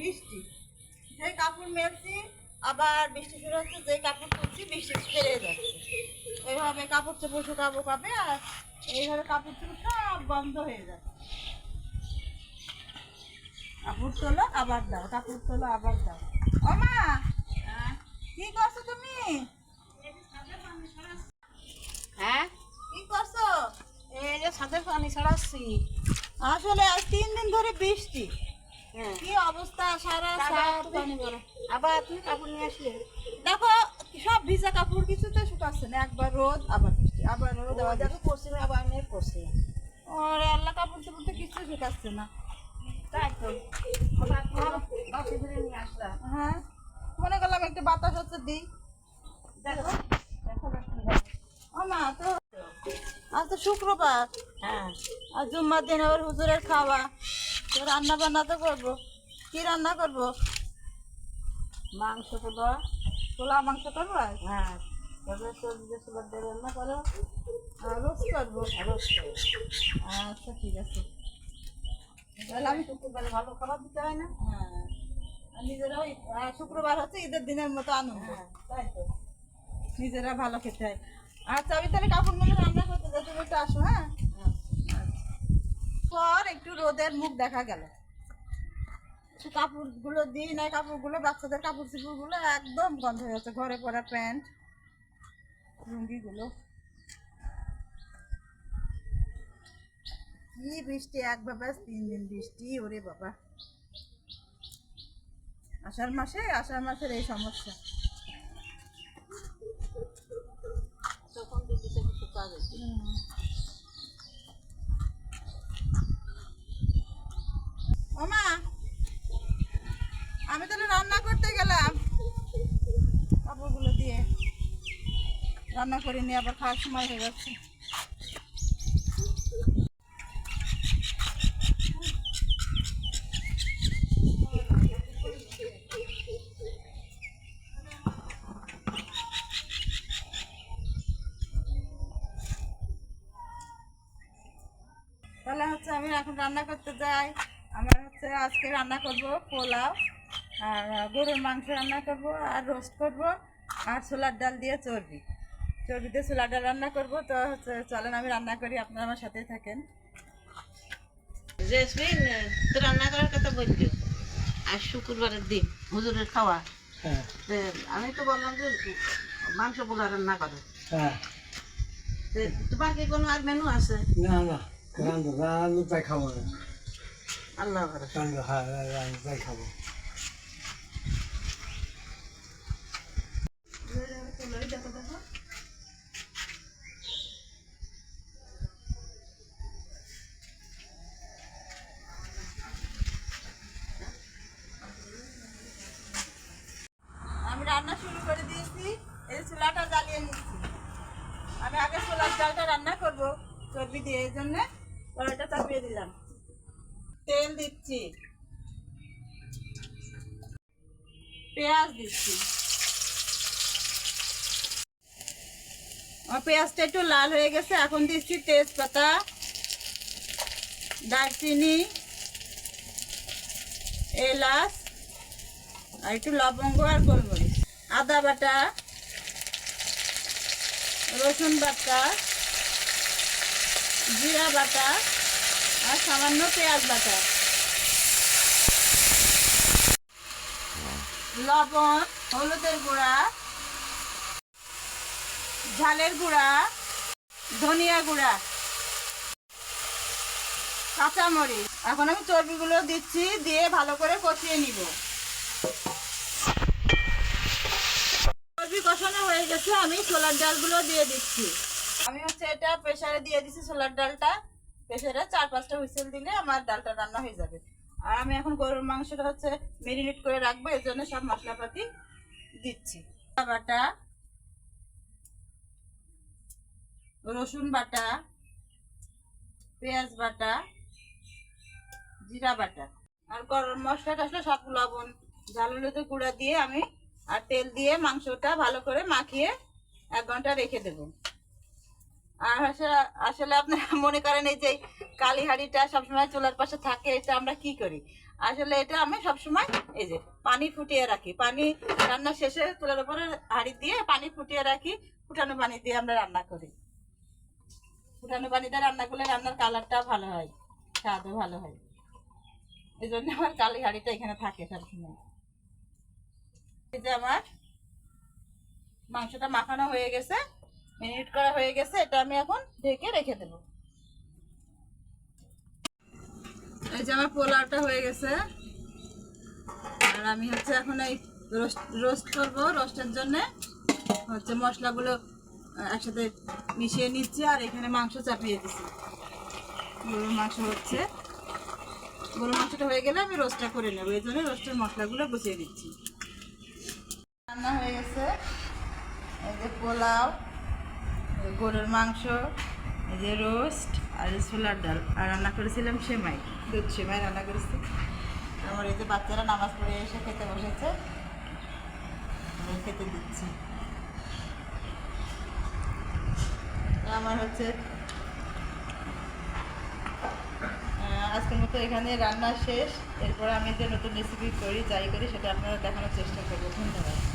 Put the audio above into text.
বৃষ্টি। যে কাপড় মেলছি, আবার বৃষ্টি শুরু হচ্ছে, যে কাপড় তুলছি বৃষ্টি ছেড়ে যাচ্ছে। এইভাবে কাপড় চোপড় শুকাবো কবে, আর এইভাবে কাপড় চোপড় বন্ধ হয়ে যাচ্ছে। কাপড় তোলো, আবার দাও, কাপড় তোলো, আবার দাও। ও মা কি করছ তুমি? হ্যাঁ? কি করছ? এই যে ছাদের পানি ছাড়াচ্ছি। আসলে আর তিন দিন ধরে বৃষ্টি। কি অবস্থা? সারা আবার তুমি- পানি করে আবার তুমি কাপড় নিয়ে আসলে? দেখো সব ভিজা কাপড় কিছুতে শুকাচ্ছে না একবার রোদ আবার বৃষ্টি আবার রোদ আবার দেখো পড়ছি আবার মেয়ে পড়ছি ওরে আল্লাহ কাপড় চোপড় তো কিছু শুকাচ্ছে না। তাই তো। আবার তুমি বাসে ধরে নিয়ে আসলাম। হ্যাঁ। মনে করলাম একটু বাতাস হচ্ছে দিই। দেখো তো আজ তো শুক্রবার। হ্যাঁ। আর জুম্মার দিন আবার হুজুরের খাওয়া। রান্না বান্না তো করব। কি রান্না করব? মাংস করব। পোলা মাংস করব? হ্যাঁ। রান্না করো আর রোস্ট করব। আচ্ছা ঠিক আছে। তাহলে আমি শুক্রবারে ভালো খাবার দিতে হয় না? হ্যাঁ। নিজেরা ওই শুক্রবার হচ্ছে ঈদের দিনের মতো আনন্দ। হ্যাঁ তাই তো। নিজেরা ভালো খেতে হয়। আচ্ছা আমি তাহলে কাপড় মেলে রান্না করতে যাই তুমি একটু আসো হ্যাঁ হ্যাঁ। পর একটু রোদের মুখ দেখা গেল। কাপড়গুলো দিই না কাপড়গুলো বাচ্চাদের কাপড় চোপড়গুলো একদম গন্ধ হয়ে যাচ্ছে ঘরে পরা প্যান্ট লুঙ্গিগুলো। কি বৃষ্টি এক বাবা তিন দিন বৃষ্টি ওরে বাবা। আষাঢ় মাসে আষাঢ় মাসের এই সমস্যা। তখন ওমা আমি তাহলে রান্না করতে গেলাম। কাপড়গুলো দিয়ে রান্না করে নিয়ে আবার খাওয়ার সময় হয়ে যাচ্ছে তাহলে হচ্ছে আমি এখন রান্না করতে যাই। আমার হচ্ছে আজকে রান্না করব পোলাও আর গরুর মাংস রান্না করব আর রোস্ট করব আর ছোলার ডাল দিয়ে চর্বি। চর্বি দিয়ে ছোলার ডাল রান্না করব। তো হচ্ছে চলেন আমি রান্না করি আপনারা আমার সাথেই থাকেন। জেসমিন তো রান্না করার কথা বলছো আর শুক্রবারের দিন হুজুরের খাওয়া। হ্যাঁ। আমি তো বললাম যে মাংস পোলা রান্না করো। হ্যাঁ। তোমার কি কোনো আর মেনু আছে? না না। তাই না। আল্লাহ হ্যাঁ খাব। রান্না শুরু করে দিয়েছি এই চুলাটা জ্বালিয়ে নিচ্ছি। আমি আগে ছোলার ডালটা রান্না করব চর্বি দিয়ে এই জন্যে কড়াইটা চাপিয়ে দিলাম। তেল দিচ্ছি। পেঁয়াজ দিচ্ছি। আমার পেঁয়াজটা একটু লাল হয়ে গেছে, এখন দিচ্ছি তেজপাতা, দারচিনি, এলাচ, আর একটু লবঙ্গ আর গোলমরিচ। আদা বাটা, রসুন বাটা, জিরা বাটা আর সামান্য পেঁয়াজ বাটা। লবণ, হলুদের গুঁড়া, ঝালের গুঁড়া, ধনিয়া গুঁড়া, কাঁচামরিচ। এখন আমি চর্বিগুলো দিচ্ছি, দিয়ে ভালো করে কষিয়ে নিব। চর্বি কষানো হয়ে গেছে, আমি ছোলার ডালগুলো দিয়ে দিচ্ছি। আমি হচ্ছে এটা প্রেসারে দিয়ে দিচ্ছি ছোলার ডালটা। প্রেসারে চার পাঁচটা হুইসেল দিলে আমার ডালটা রান্না হয়ে যাবে। আর আমি এখন গরুর মাংসটা হচ্ছে মেরিনেট করে রাখব, এর জন্য সব মশলাপাতি দিচ্ছি। বাটা, রসুন বাটা, পেঁয়াজ বাটা, জিরা বাটা। আর গরম মশলা টসলা সব লবণ ঝাল হলুদের গুঁড়া দিয়ে আমি আর তেল দিয়ে মাংসটা ভালো করে মাখিয়ে এক ঘণ্টা রেখে দেব। আর আসলে আপনারা মনে করেন এই যে কালী হাঁড়িটা সবসময় চুলার পাশে থাকে, এটা আমরা কি করি? আসলে এটা আমি সবসময় এই যে পানি ফুটিয়ে রাখি। পানি রান্না শেষে চুলার উপরে হাঁড়ি দিয়ে পানি ফুটিয়ে রাখি, ফুটানো পানি দিয়ে আমরা রান্না করি। ফুটানো পানি দিয়ে রান্না করলে রান্নার কালারটা ভালো হয়, স্বাদও ভালো হয়। এই জন্য আমার কালি হাঁড়িটা এখানে থাকে সবসময়। এই যে আমার মাংসটা মাখানো হয়ে গেছে। মিনিট করা হয়ে গেছে, এটা আমি এখন ঢেকে রেখে দেব। এই যে আমার পোলাওটা হয়ে গেছে। আর আমি হচ্ছে এখন এই রোস্ট রোস্ট করব, রোস্টের জন্য হচ্ছে মশলাগুলো একসাথে মিশিয়ে নিচ্ছি আর এখানে মাংস চাপিয়ে দিচ্ছি। গরুর মাংস হচ্ছে। গরুর মাংসটা হয়ে গেলে আমি রোস্টটা করে নেব। এই জন্য রোস্টের মশলাগুলো গুছিয়ে দিচ্ছি। রান্না হয়ে গেছে। এই যে পোলাও। গরুর মাংস, এই যে রোস্ট আর ছোলার ডাল। আর রান্না করেছিলাম সেমাই। দুধ সেমাই রান্না করেছি। আমার এই যে বাচ্চারা নামাজ পড়ে এসে খেতে বসেছে। খেতে দিচ্ছি। আমার হচ্ছে আজকের মতো এখানে রান্না শেষ। এরপর আমি যে নতুন রেসিপি করি, যাই করি, সেটা আপনারা দেখানোর চেষ্টা করব। ধন্যবাদ।